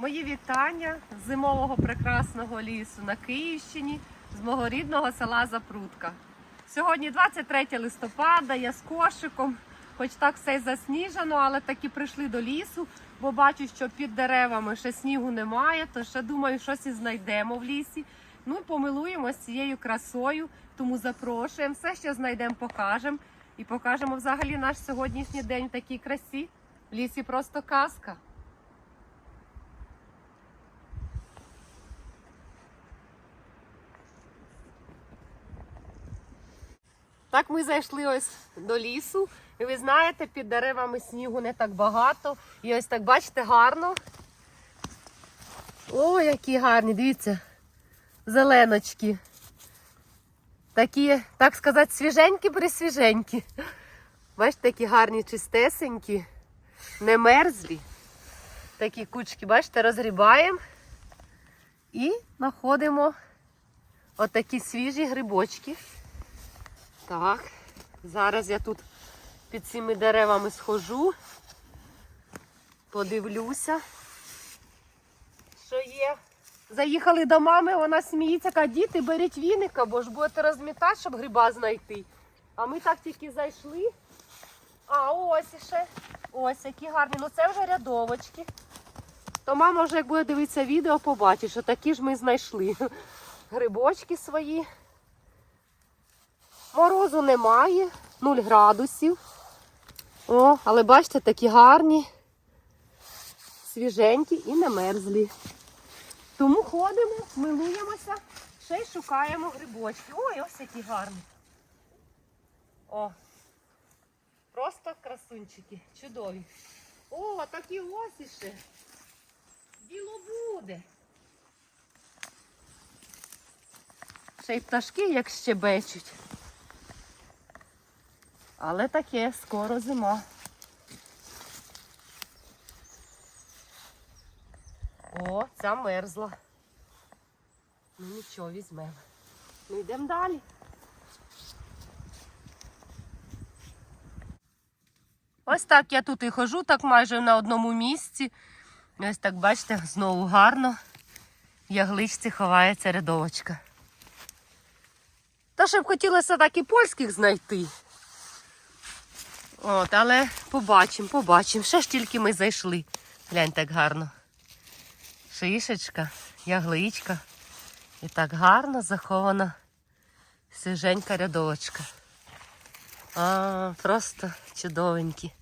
Мої вітання з зимового прекрасного лісу на Київщині з мого рідного села Запрудка. Сьогодні 23 листопада, я з кошиком, хоч так все й засніжено, але таки прийшли до лісу, бо бачу, що під деревами ще снігу немає, то ще думаю, щось і знайдемо в лісі. Ну і помилуємося цією красою, тому запрошуємо, все, що знайдемо, покажемо. І покажемо взагалі наш сьогоднішній день в такій красі. В лісі просто казка. Так ми зайшли ось до лісу. І ви знаєте, під деревами снігу не так багато. І ось так бачите гарно. О, які гарні, дивіться. Зеленочки. Такі, так сказати, свіженькі, присвіженькі. Бачите, такі гарні, чистесенькі, не мерзлі. Такі кучки, бачите, розгрібаємо і знаходимо отакі свіжі грибочки. Так, зараз я тут під цими деревами схожу, подивлюся, що є. Заїхали до мами, вона сміється, каже, діти, беріть віника, бо ж будете розмітати, щоб гриба знайти. А ми так тільки зайшли. А ось ще. Ось які гарні. Ну це вже рядовочки. То мама вже як буде дивитися відео, побачить, що такі ж ми знайшли. Грибочки свої. Морозу немає, 0 градусів. О, але бачите, такі гарні, свіженькі і не мерзлі. Тому ходимо, милуємося, ще й шукаємо грибочки. Ой, ось які гарні. О, просто красунчики, чудові. О, такі ось іще. Білобуде. Ще й пташки як щебечуть. Але таке, скоро зима. О, ця мерзла. Ну нічого, візьмемо. Ну йдемо далі. Ось так я тут і хожу, так майже на одному місці. Ось так, бачите, знову гарно. В ягличці ховається рядовочка. Та ще б хотілося так і польських знайти. От, але побачимо, побачимо. Ще ж тільки ми зайшли. Глянь так гарно. Шишечка, ягличка. І так гарно захована свіженька рядовочка. А, просто чудовенькі.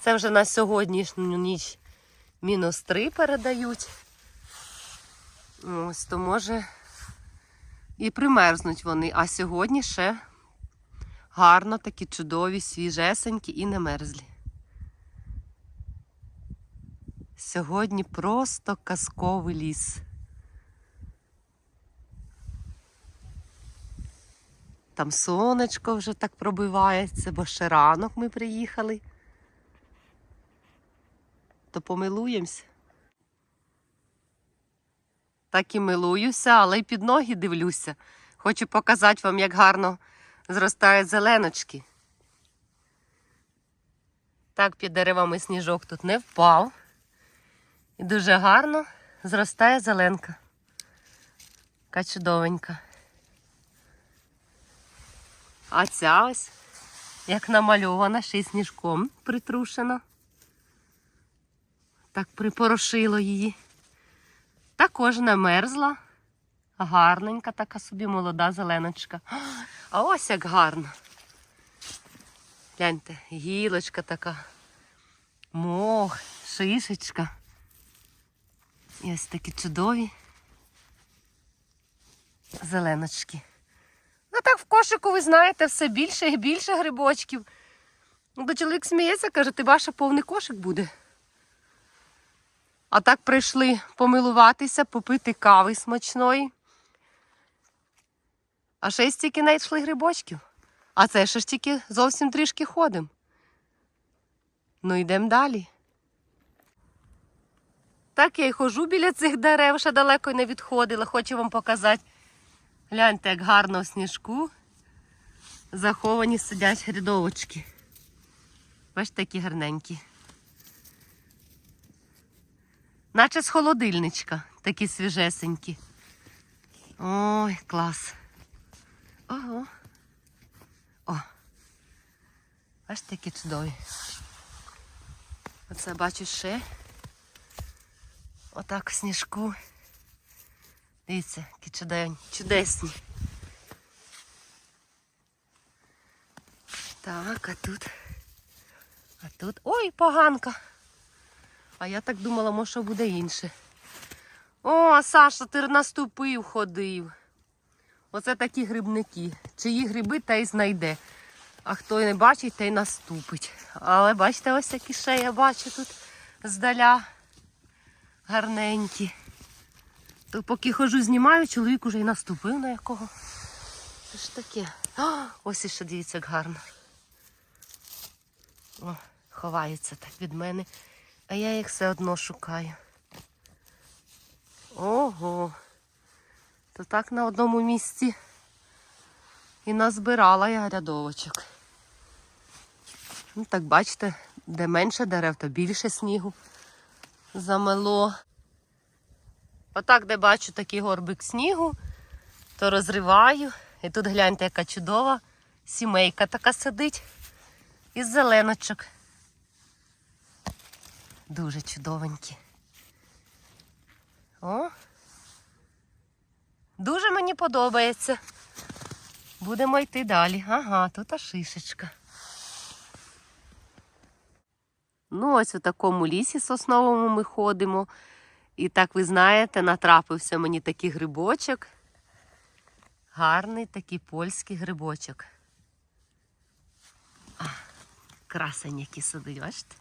Це вже на сьогоднішню ніч мінус 3 передають. Ось, то може і примерзнуть вони. А сьогодні ще гарно, такі чудові, свіжесенькі і не мерзлі. Сьогодні просто казковий ліс. Там сонечко вже так пробивається, бо ще ранок ми приїхали. То помилуємося. Так і милуюся, але й під ноги дивлюся. Хочу показати вам, як гарно зростають зеленочки. Так, під деревами сніжок тут не впав. І дуже гарно зростає зеленка. Така чудовенька. А ця ось, як намальована, ще й сніжком притрушена. Так припорошило її. Також не мерзла. Гарненька така собі молода зеленочка. А ось як гарно. Гляньте, гілочка така, мох, шишечка. І ось такі чудові зеленочки. Ну так в кошику, ви знаєте, все більше і більше грибочків. Бо чоловік сміється, каже, ти баша повний кошик буде. А так прийшли помилуватися, попити кави смачної. А ще й стільки знайшли грибочків. А це ще ж тільки зовсім трішки ходимо. Ну йдемо далі. Так я й хожу біля цих дерев, ще далеко не відходила, хочу вам показати. Гляньте, як гарно в сніжку заховані сидять грядовочки. Бачите, такі гарненькі. Наче з холодильничка, такі свіжесенькі. Ой, клас. Ого. О. Аж такі чудові. Оце бачу ще. Отак в сніжку. Дивіться, які чудові, чудесні. Так, а тут. А тут. Ой, поганка. А я так думала, може буде інше. О, Саша, ти наступив, ходив. Оце такі грибники. Чиї гриби, та й знайде. А хто не бачить, той наступить. Але бачите, ось які ще я бачу тут здаля. Гарненькі. То поки хожу, знімаю, чоловік уже й наступив на якого. Це ж таке. О, ось іще дивіться, як гарно. О, ховається так від мене. А я їх все одно шукаю. Ого. То так на одному місці і назбирала я рядовочок. Ну, так бачите, де менше дерев, то більше снігу замело. Отак, де бачу такий горбик снігу, то розриваю. І тут гляньте, яка чудова сімейка така сидить із зеленочок. Дуже чудовенькі. О! Дуже мені подобається. Будемо йти далі. Ага, тут шишечка. Ну, ось у такому лісі сосновому ми ходимо. І так ви знаєте, натрапився мені такий грибочок. Гарний такий польський грибочок. А, красень який сидить, бачите?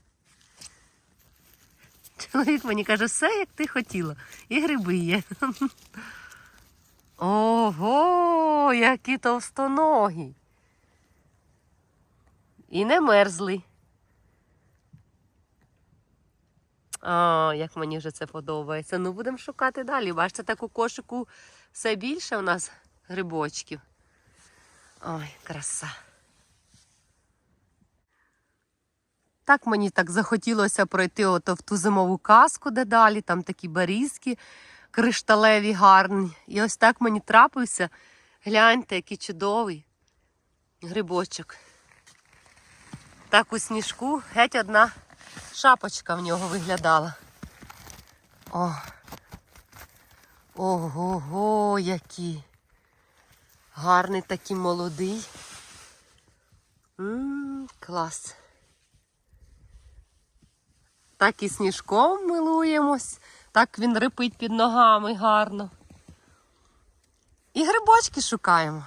Чоловік мені каже, все, як ти хотіла. І гриби є. Ого, які товстоногі. І не мерзли. А, як мені вже це подобається. Ну, будемо шукати далі. Бачите, так у кошику все більше у нас грибочків. Ой, краса. Так мені так захотілося пройти ото в ту зимову казку, де далі, там такі барізки кришталеві гарні. І ось так мені трапився. Гляньте, який чудовий грибочок. Так у сніжку геть одна шапочка в нього виглядала. О. Ого-го, який. Гарний такий молодий. М-м, клас. Так і сніжком милуємось, так він рипить під ногами гарно. І грибочки шукаємо.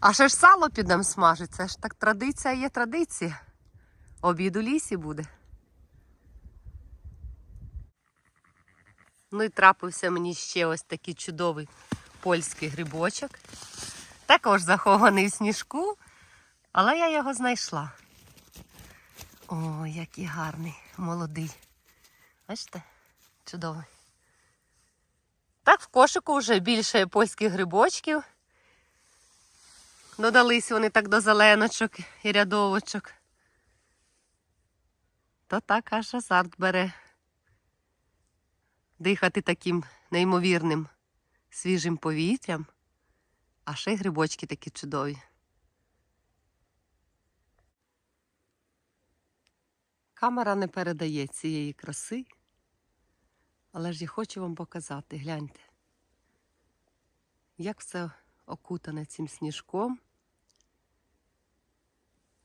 А ще ж сало підемо смажити. Це ж так традиція є традиція. Обід у лісі буде. Ну і трапився мені ще ось такий чудовий польський грибочок. Також захований в сніжку, але я його знайшла. О, який гарний, молодий. Бачите? Чудовий. Так, в кошику вже більше польських грибочків. Додались вони так до зеленочок і рядовочок. То так аж азарт бере. Дихати таким неймовірним свіжим повітрям, а ще й грибочки такі чудові. Камера не передає цієї краси, але ж я хочу вам показати, гляньте, як все окутане цим сніжком.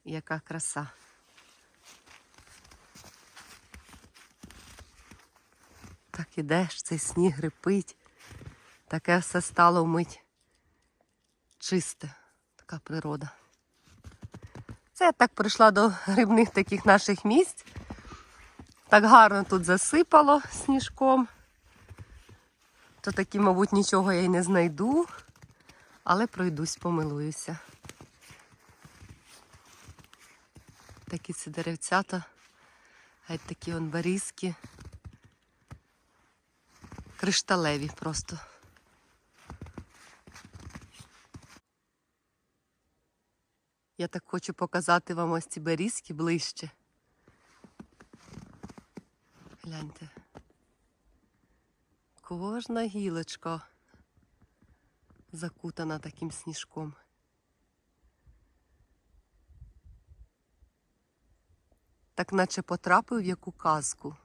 Яка краса. Так ідеш, цей сніг рипить, таке все стало вмить чисте, така природа. Це я так прийшла до грибних таких наших місць. Так гарно тут засипало сніжком. То такі, мабуть, нічого я й не знайду, але пройдусь, помилуюся. Такі ці деревцята, геть такі он барізки. Кришталеві просто. Я так хочу показати вам ось ці берізки ближче. Гляньте. Кожна гілочка закутана таким сніжком. Так наче потрапив в яку казку.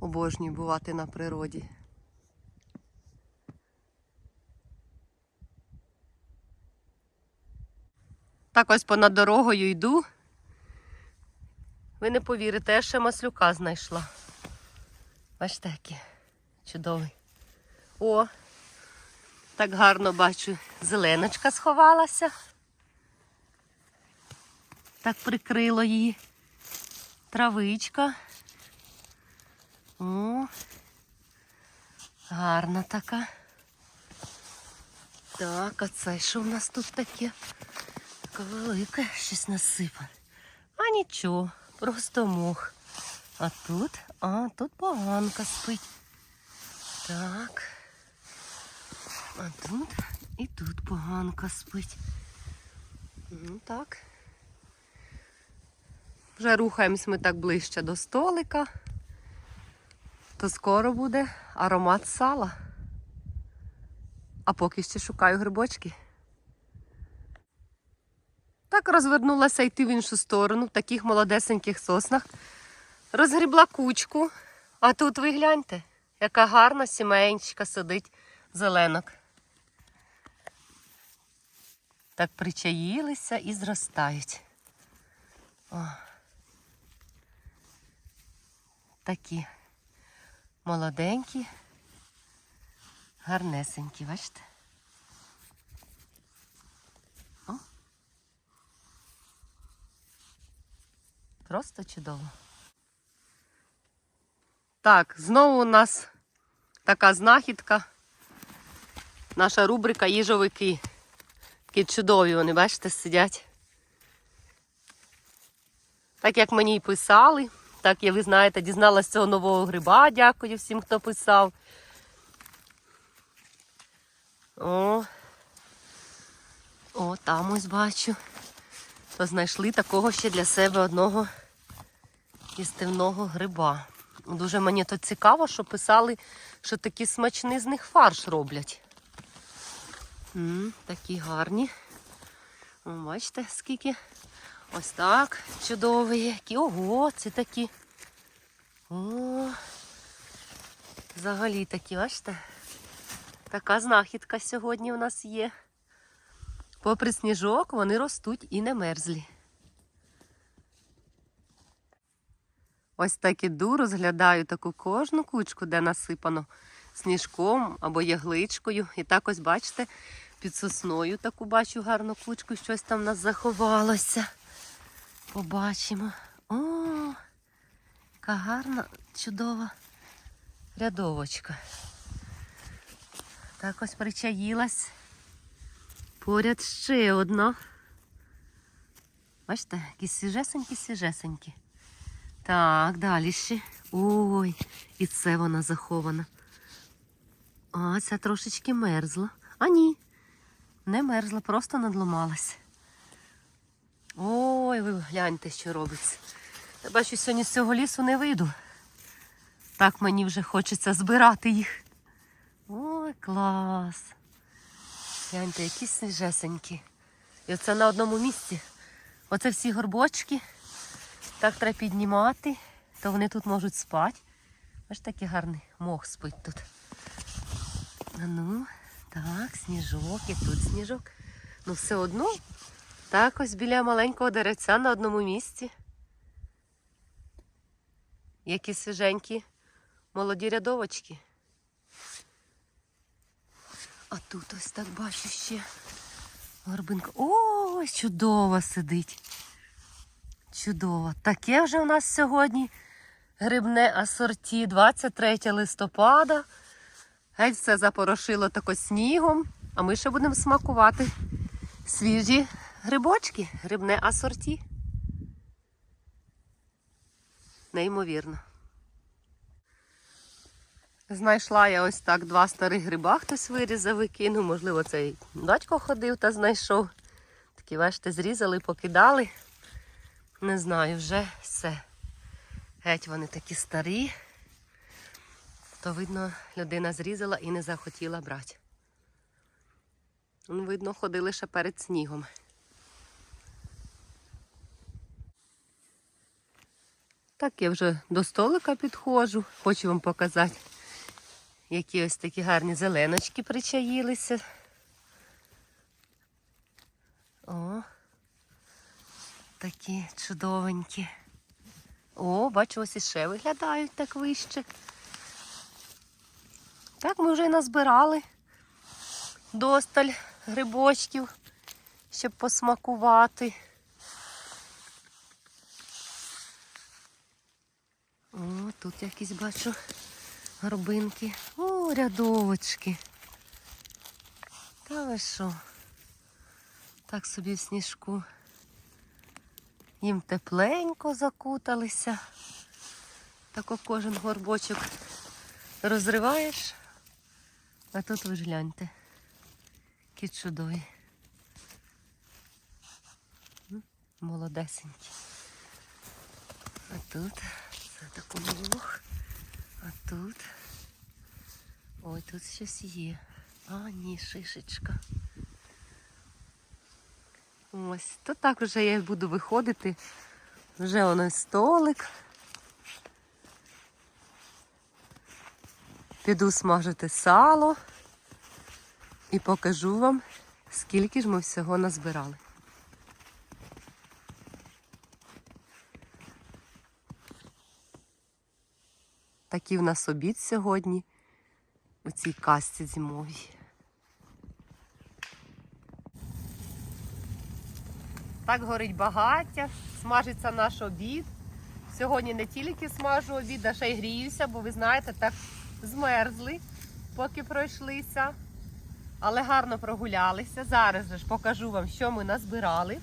Обожнюю бувати на природі. Так ось понад дорогою йду. Ви не повірите, я ще маслюка знайшла. Бачите, який чудовий. О, так гарно бачу, зеленочка сховалася. Так прикрило її. Травичка. О, гарна така. Так, а це що в нас тут таке? Таке велике щось насипане. А нічого, просто мох. А тут, а тут поганка спить. Так. А тут і тут поганка спить. Ну так. Вже рухаємось ми так ближче до столика, то скоро буде аромат сала. А поки ще шукаю грибочки. Так розвернулася йти в іншу сторону, в таких молодесеньких соснах. Розгрібла кучку, а тут ви гляньте, яка гарна сімейничка сидить зеленок. Так причаїлися і зростають. О. Такі молоденькі, гарнесенькі, бачите? Просто чудово. Так, знову у нас така знахідка. Наша рубрика їжовики. Такі чудові вони, бачите, сидять. Так як мені й писали, так я, ви знаєте, дізналася цього нового гриба. Дякую всім, хто писав. О, о, там ось бачу. То знайшли такого ще для себе одного їстивного гриба. Дуже мені то цікаво, що писали, що такі смачні з них фарш роблять. М, такі гарні. О, бачите, скільки. Ось так. Чудові які. Ого, це такі. О, взагалі такі, бачите? Така знахідка сьогодні у нас є. Попри сніжок, вони ростуть і не мерзлі. Ось так іду, розглядаю таку кожну кучку, де насипано сніжком або ягличкою. І так ось, бачите, під сосною таку бачу гарну кучку, щось там в нас заховалося. Побачимо. О, яка гарна, чудова рядовочка. Так ось причаїлась. Поряд ще одна. Бачите, які свіжесенькі, свіжесенькі. Так, далі ще. Ой, і це вона захована. А, ця трошечки мерзла. А ні, не мерзла, просто надломалась. Ой, ви гляньте, що робиться. Я бачу, сьогодні з цього лісу не вийду. Так мені вже хочеться збирати їх. Ой, клас. Гляньте, які свіжесенькі. І оце на одному місці. Оце всі горбочки. Так треба піднімати, то вони тут можуть спати. Ось такий гарний мох спить тут. Ну, так, сніжок, і тут сніжок. Ну все одно так ось біля маленького деревця на одному місці. Які свіженькі молоді рядовочки. А тут ось так бачу ще горбинка. Ой, чудово сидить. Чудово. Таке вже у нас сьогодні грибне асорті 23 листопада. Геть все запорошило тако снігом, а ми ще будемо смакувати свіжі грибочки, грибне асорті. Неймовірно. Знайшла я ось так два старих гриба, хтось вирізав і кинув. Можливо, цей батько ходив та знайшов. Такі, бачите, зрізали, покидали. Не знаю, вже все. Геть вони такі старі. То видно, людина зрізала і не захотіла брати. Видно, ходили ще перед снігом. Так, я вже до столика підходжу. Хочу вам показати, які ось такі гарні зеленочки причаїлися. Такі чудовенькі. О, бачу, ось іще виглядають так вище. Так, ми вже й назбирали досталь грибочків, щоб посмакувати. О, тут якісь бачу горбинки. О, рядовочки. Та ви що? Так собі в сніжку. Їм тепленько закуталися. Тако кожен горбочок розриваєш. А тут ви ж гляньте. Які чудові. Молодесенькі. А тут це такий луг. А тут. Ой, тут щось є. А, ні, шишечка. Ось, то так вже я буду виходити. Вже воно столик. Піду смажити сало і покажу вам, скільки ж ми всього назбирали. Такий в нас обід сьогодні у цій касці зимовій. Так горить багаття, смажиться наш обід. Сьогодні не тільки смажу обід, а ще й гріюся, бо ви знаєте, так змерзли, поки пройшлися. Але гарно прогулялися. Зараз ж покажу вам, що ми назбирали.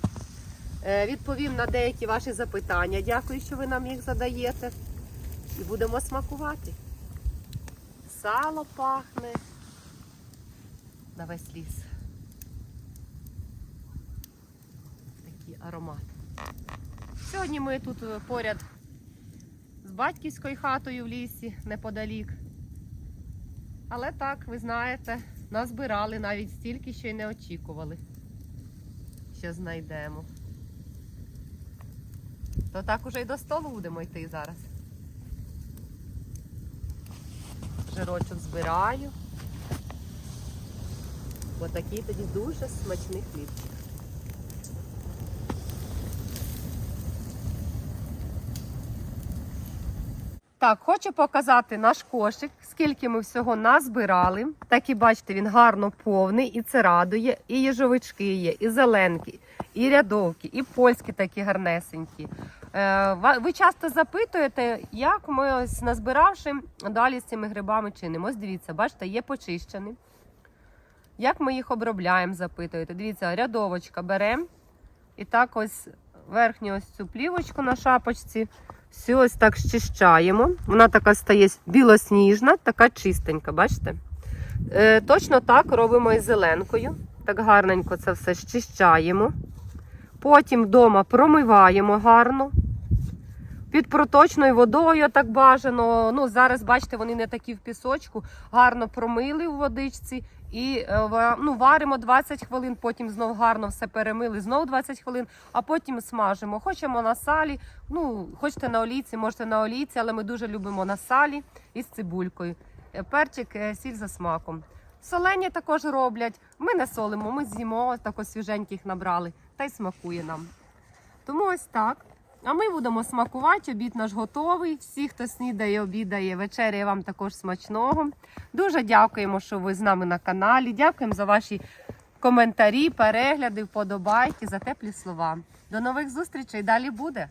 Е, Відповім на деякі ваші запитання. Дякую, що ви нам їх задаєте. І будемо смакувати. Сало пахне. На весь ліс. Такий аромат. Сьогодні ми тут е, поряд з батьківською хатою в лісі, неподалік. Але так, ви знаєте, назбирали навіть стільки, що й не очікували, що знайдемо. То так уже й до столу будемо йти зараз. Жирочок збираю. Бо такий тоді дуже смачний хлібчик. Так, хочу показати наш кошик, скільки ми всього назбирали. Так і бачите, він гарно повний, і це радує, і їжовички є, і зеленки, і рядовки, і польські такі гарнесенькі. Е, ви часто запитуєте, як ми ось назбиравши далі з цими грибами чинимо. Ось дивіться, бачите, є почищені. Як ми їх обробляємо, запитуєте. Дивіться, рядовочка беремо і так ось верхню ось цю плівочку на шапочці. Все ось так щищаємо. Вона така стає білосніжна, така чистенька, бачите? Е, точно так робимо і зеленкою. Так гарненько це все щищаємо. Потім вдома промиваємо гарно. Під проточною водою так бажано. Ну, зараз, бачите, вони не такі в пісочку. Гарно промили в водичці і е, ну, варимо 20 хвилин, потім знов гарно все перемили, знов 20 хвилин, а потім смажимо. Хочемо на салі, ну, хочете на олійці, можете на олійці, але ми дуже любимо на салі із цибулькою. Е, Перчик, е, сіль за смаком. Солені також роблять. Ми не солимо, ми з'їмо, так ось свіженьких набрали, та й смакує нам. Тому ось так. А ми будемо смакувати. Обід наш готовий. Всі, хто снідає, обідає, вечеряє вам також смачного. Дуже дякуємо, що ви з нами на каналі. Дякуємо за ваші коментарі, перегляди, вподобайки, за теплі слова. До нових зустрічей. Далі буде.